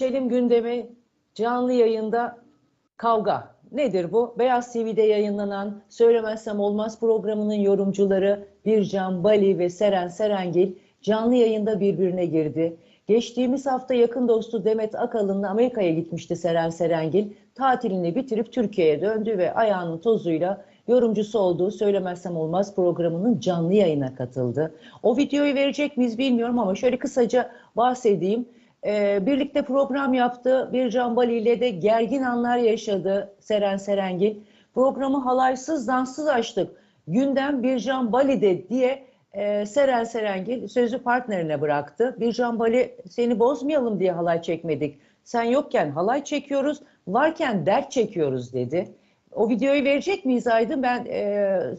Geçelim gündemi canlı yayında kavga. Nedir bu? Beyaz TV'de yayınlanan Söylemezsem Olmaz programının yorumcuları Bircan Bali ve Seren Serengil canlı yayında birbirine girdi. Geçtiğimiz hafta yakın dostu Demet Akalın'la Amerika'ya gitmişti Seren Serengil. Tatilini bitirip Türkiye'ye döndü ve ayağının tozuyla yorumcusu olduğu Söylemezsem Olmaz programının canlı yayına katıldı. O videoyu verecek miyiz bilmiyorum ama şöyle kısaca bahsedeyim. Ee, birlikte program yaptı. Bircan Bali ile de gergin anlar yaşadı Seren Serengil. Programı halaysız danssız açtık. Gündem Bircan Bali'de diye e, Seren Serengil sözü partnerine bıraktı. Bircan Bali seni bozmayalım diye halay çekmedik. Sen yokken halay çekiyoruz, varken dert çekiyoruz dedi. O videoyu verecek miyiz Aydın? Ben e,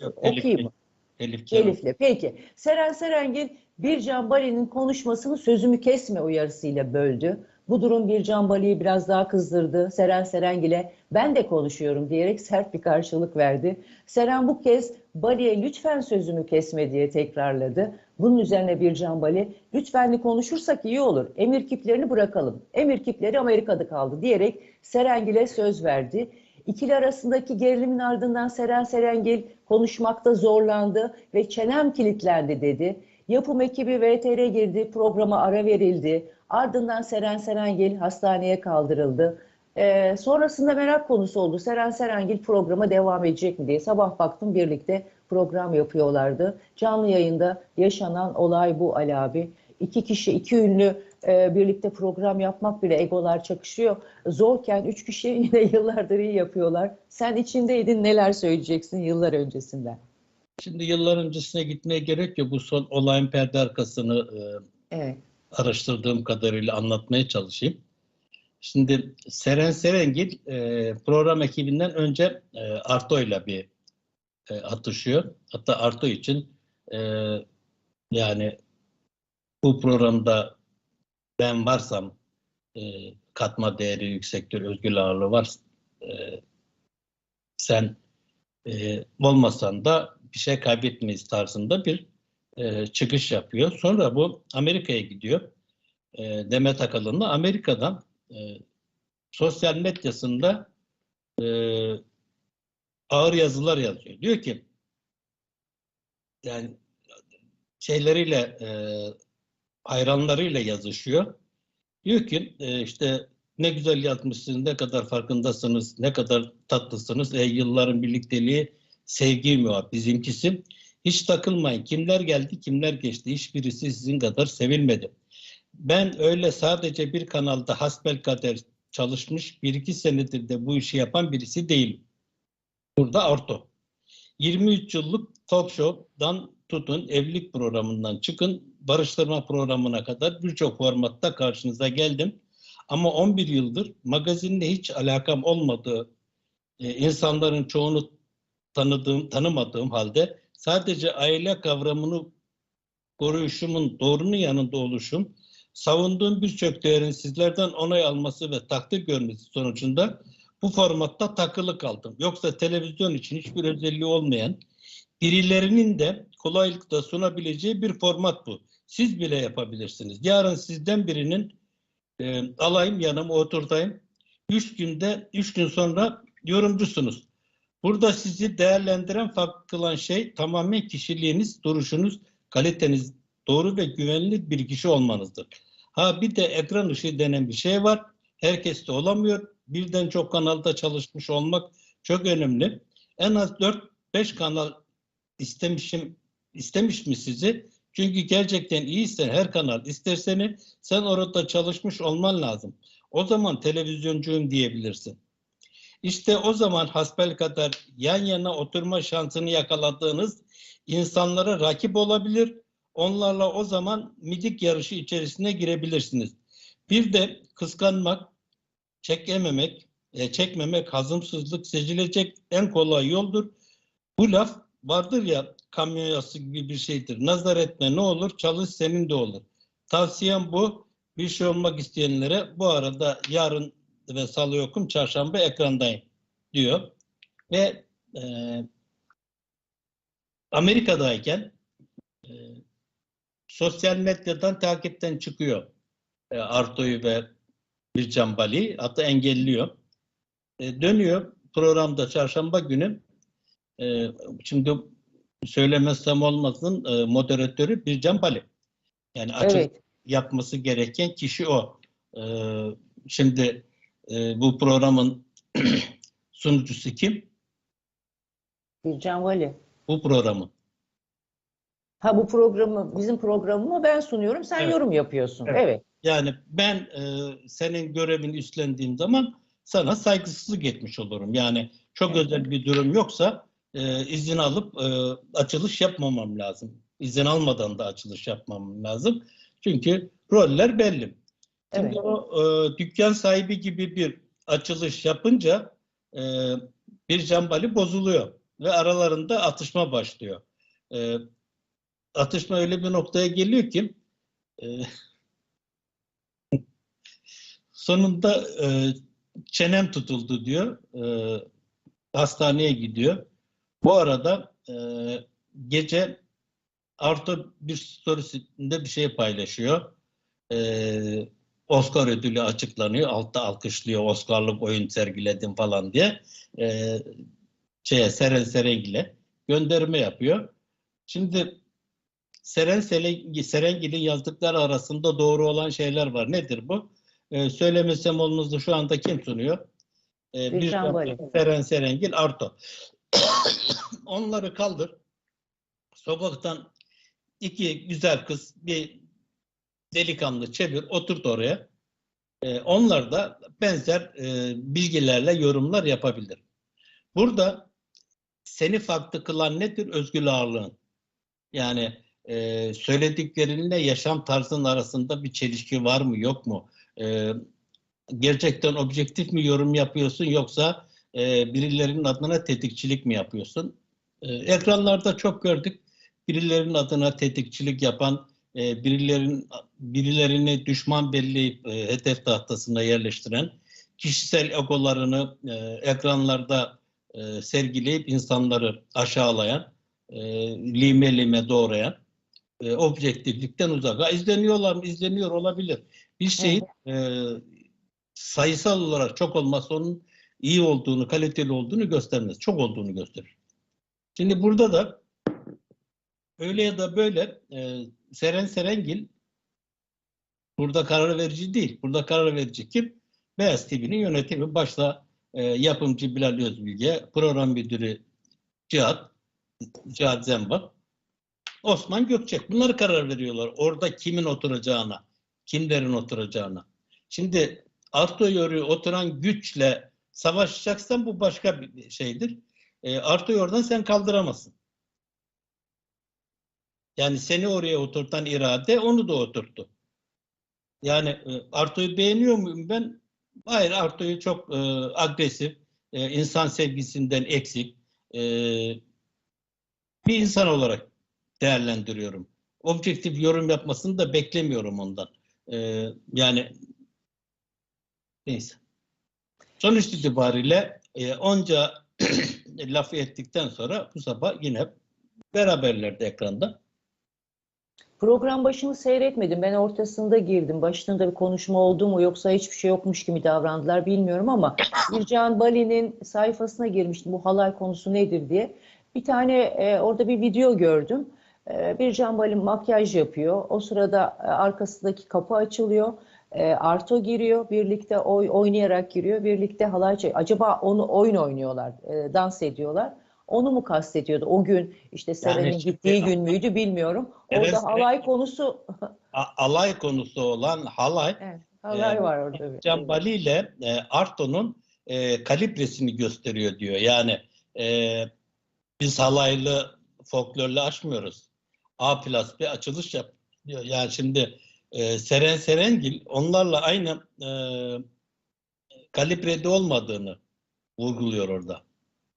Yok, okuyayım. Elif Canım. Elif'le. Peki. Seren Serengil Bircan Bali'nin konuşmasını sözümü kesme uyarısıyla böldü. Bu durum Bircan Bali'yi biraz daha kızdırdı. Seren Serengil'e ben de konuşuyorum diyerek sert bir karşılık verdi. Seren bu kez Bali'ye lütfen sözümü kesme diye tekrarladı. Bunun üzerine Bircan Bali lütfenli konuşursak iyi olur. Emir kiplerini bırakalım. Emir kipleri Amerika'da kaldı diyerek Serengil'e söz verdi. İkili arasındaki gerilimin ardından Seren Serengil konuşmakta zorlandı ve çenem kilitlendi dedi. Yapım ekibi VTR girdi, programa ara verildi. Ardından Seren Serengil hastaneye kaldırıldı. Ee, sonrasında merak konusu oldu. Seren Serengil programa devam edecek mi diye. Sabah baktım birlikte program yapıyorlardı. Canlı yayında yaşanan olay bu Ali abi. İki kişi, iki ünlü e, birlikte program yapmak bile egolar çakışıyor. Zorken üç kişi yine yıllardır iyi yapıyorlar. Sen içindeydin neler söyleyeceksin yıllar öncesinden? Şimdi yıllar öncesine gitmeye gerek yok. Bu son olayın perde arkasını e, Evet. araştırdığım kadarıyla anlatmaya çalışayım. Şimdi Seren Serengil e, program ekibinden önce e, Arto'yla bir e, atışıyor. Hatta Arto için e, yani bu programda ben varsam e, katma değeri yüksektir, özgür ağırlığı var. E, sen e, olmasan da bir şey kaybetmeyiz tarzında bir e, çıkış yapıyor. Sonra bu Amerika'ya gidiyor. E, Demet Akalın'la Amerika'dan e, sosyal medyasında e, ağır yazılar yazıyor. Diyor ki yani şeyleriyle e, hayranlarıyla yazışıyor. Diyor ki e, işte ne güzel yazmışsınız, ne kadar farkındasınız, ne kadar tatlısınız. E, yılların birlikteliği sevgi var bizimkisi. Hiç takılmayın. Kimler geldi, kimler geçti. Hiçbirisi sizin kadar sevilmedi. Ben öyle sadece bir kanalda hasbelkader çalışmış, bir iki senedir de bu işi yapan birisi değilim. Burada Arto. 23 yıllık talk show'dan tutun, evlilik programından çıkın, barıştırma programına kadar birçok formatta karşınıza geldim. Ama 11 yıldır magazinle hiç alakam olmadığı e, insanların çoğunu tanıdığım, tanımadığım halde sadece aile kavramını koruyuşumun doğrunun yanında oluşum, savunduğum birçok değerin sizlerden onay alması ve takdir görmesi sonucunda bu formatta takılı kaldım. Yoksa televizyon için hiçbir özelliği olmayan, birilerinin de kolaylıkla sunabileceği bir format bu. Siz bile yapabilirsiniz. Yarın sizden birinin e, alayım yanıma oturtayım. Üç günde, üç gün sonra yorumcusunuz. Burada sizi değerlendiren, farklı kılan şey tamamen kişiliğiniz, duruşunuz, kaliteniz, doğru ve güvenilir bir kişi olmanızdır. Ha bir de ekran ışığı denen bir şey var. Herkes de olamıyor. Birden çok kanalda çalışmış olmak çok önemli. En az 4-5 kanal istemişim istemiş mi sizi? Çünkü gerçekten iyiysen her kanal ister seni sen orada çalışmış olman lazım. O zaman televizyoncuyum diyebilirsin. İşte o zaman hasbel kadar yan yana oturma şansını yakaladığınız insanlara rakip olabilir. Onlarla o zaman midik yarışı içerisine girebilirsiniz. Bir de kıskanmak, çekememek, e, çekmemek, hazımsızlık seçilecek en kolay yoldur. Bu laf vardır ya kamyon yası gibi bir şeydir. Nazar etme ne olur çalış senin de olur. Tavsiyem bu. Bir şey olmak isteyenlere bu arada yarın ve salı yokum çarşamba ekrandayım diyor. Ve e, Amerika'dayken e, sosyal medyadan takipten çıkıyor e, Arto'yu ve bir Cambali hatta engelliyor. E, dönüyor programda çarşamba günü e, şimdi söylemezsem olmasın e, moderatörü bir Cambali. Yani açık Evet. yapması gereken kişi o. E, şimdi e, bu programın sunucusu kim? Bircan Vali. Bu programın. Ha bu programı bizim programımı ben sunuyorum. Sen Evet. yorum yapıyorsun. Evet. Evet. Yani ben e, senin görevini üstlendiğim zaman sana saygısızlık etmiş olurum. Yani çok Evet. özel bir durum yoksa e, izin alıp e, açılış yapmamam lazım. İzin almadan da açılış yapmam lazım. Çünkü roller belli. Şimdi Evet. o e, dükkan sahibi gibi bir açılış yapınca e, bir cambali bozuluyor ve aralarında atışma başlıyor. E, atışma öyle bir noktaya geliyor ki e, sonunda e, çenem tutuldu diyor. E, hastaneye gidiyor. Bu arada e, gece Arto bir storiesinde bir şey paylaşıyor. E, Oscar ödülü açıklanıyor. Altta alkışlıyor. Oscar'lık oyun sergiledim falan diye. E, şeye Seren Serengil'e gönderme yapıyor. Şimdi Seren Serengil'in yazdıkları arasında doğru olan şeyler var. Nedir bu? Ee, söylemesem olmazdı şu anda kim sunuyor? Ee, bir. Seren Serengil, Arto. Onları kaldır. Sokaktan iki güzel kız, bir delikanlı çevir, oturt oraya. Ee, onlar da benzer e, bilgilerle yorumlar yapabilir. Burada seni farklı kılan nedir? Özgür ağırlığın. Yani e, söylediklerinle yaşam tarzın arasında bir çelişki var mı yok mu? E, gerçekten objektif mi yorum yapıyorsun yoksa e, birilerinin adına tetikçilik mi yapıyorsun? E, ekranlarda çok gördük. Birilerinin adına tetikçilik yapan, e, birilerin birilerini düşman belleyip e, hedef tahtasına yerleştiren, kişisel egolarını e, ekranlarda e, sergileyip insanları aşağılayan, e, lime lime doğrayan, e, objektiflikten uzak. Ha, izleniyorlar mı? İzleniyor olabilir. Bir şeyin e, sayısal olarak çok olması onun iyi olduğunu, kaliteli olduğunu göstermez. Çok olduğunu gösterir. Şimdi burada da öyle ya da böyle e, Seren Serengil burada karar verici değil. Burada karar verici kim? Beyaz TV'nin yönetimi başta e, yapımcı Bilal Özbilge, program müdürü Cihat, Cihat Zemba, Osman Gökçek. Bunlar karar veriyorlar. Orada kimin oturacağına, kimlerin oturacağına. Şimdi Arto Yoru'ya oturan güçle savaşacaksan bu başka bir şeydir. E, Arto Yor'dan sen kaldıramazsın. Yani seni oraya oturtan irade onu da oturttu. Yani e, Arto'yu beğeniyor muyum ben? Hayır Arto'yu çok e, agresif, e, insan sevgisinden eksik e, bir insan olarak değerlendiriyorum. Objektif yorum yapmasını da beklemiyorum ondan. E, yani neyse. Sonuç itibariyle e, onca lafı ettikten sonra bu sabah yine beraberlerdi ekranda. Program başını seyretmedim. Ben ortasında girdim. Başında bir konuşma oldu mu yoksa hiçbir şey yokmuş gibi davrandılar bilmiyorum ama Bircan Bali'nin sayfasına girmiştim. Bu halay konusu nedir diye. Bir tane e, orada bir video gördüm. E, Bircan Bali makyaj yapıyor. O sırada e, arkasındaki kapı açılıyor. E, Arto giriyor. Birlikte oy, oynayarak giriyor. Birlikte halay çek- Acaba onu oyun oynuyorlar, e, dans ediyorlar. Onu mu kastediyordu? O gün işte Seren'in şimdi- gittiği gün müydü bilmiyorum. Evet, Orada halay konusu alay konusu olan halay evet, halay Ee, var orada. Cambali ile e, Arto'nun e, kalibresini gösteriyor diyor. Yani e, biz halaylı folklorla açmıyoruz. A plus bir açılış yap diyor. Yani şimdi e, Seren Serengil onlarla aynı e, kalibrede olmadığını vurguluyor orada.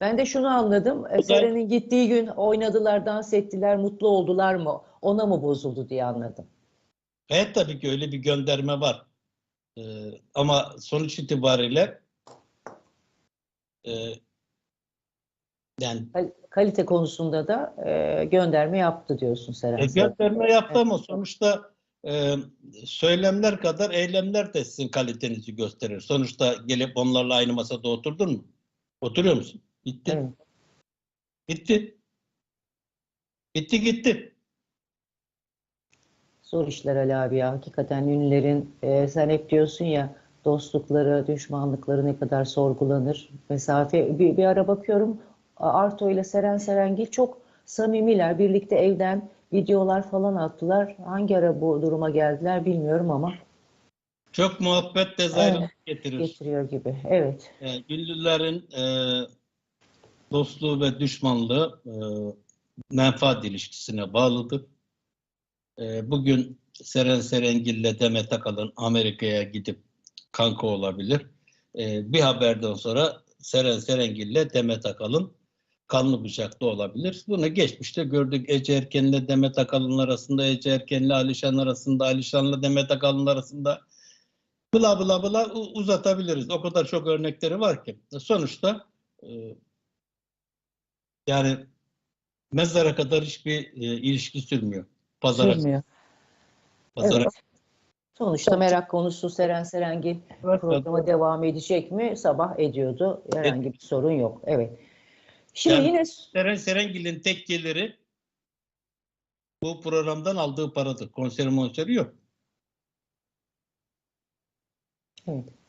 Ben de şunu anladım. E, Seren'in gittiği gün oynadılar, dans ettiler, mutlu oldular mı? Ona mı bozuldu diye anladım. Evet tabii ki öyle bir gönderme var. E, ama sonuç itibariyle e, yani Kal- Kalite konusunda da e, gönderme yaptı diyorsun Seren. E, gönderme yaptı Evet. ama sonuçta e, söylemler kadar eylemler de sizin kalitenizi gösterir. Sonuçta gelip onlarla aynı masada oturdun mu? Oturuyor musun? Bitti. Evet. Bitti. Bitti gitti. Zor işler Ali abi ya. Hakikaten ünlülerin e, sen hep diyorsun ya dostlukları, düşmanlıkları ne kadar sorgulanır. Mesafe bir, bir ara bakıyorum Arto ile Seren Serengil çok samimiler. Birlikte evden videolar falan attılar. Hangi ara bu duruma geldiler bilmiyorum ama Çok muhabbet tezahürat Evet. getirir. getiriyor gibi. Evet. E, ünlülerin e, dostluğu ve düşmanlığı e, menfaat ilişkisine bağlıdır. E, bugün Seren Serengil ile Demet Akalın Amerika'ya gidip kanka olabilir. E, bir haberden sonra Seren Serengil ile Demet Akalın kanlı bıçaklı olabilir. Bunu geçmişte gördük. Ece Erken'le Demet Akalın arasında, Ece Erken'le Alişan arasında, Alişan'la Demet Akalın arasında bla bla bla uzatabiliriz. O kadar çok örnekleri var ki. Sonuçta e, yani mezara kadar hiçbir e, ilişki sürmüyor. Pazara, Sürmüyor. pazara Evet. Sonuçta merak konusu Seren Serengil programa devam edecek mi? Sabah ediyordu. Herhangi bir sorun yok. Evet. Şimdi Yani- yine Seren Serengil'in tek geliri bu programdan aldığı paradır. Konseri monseri yok. evet.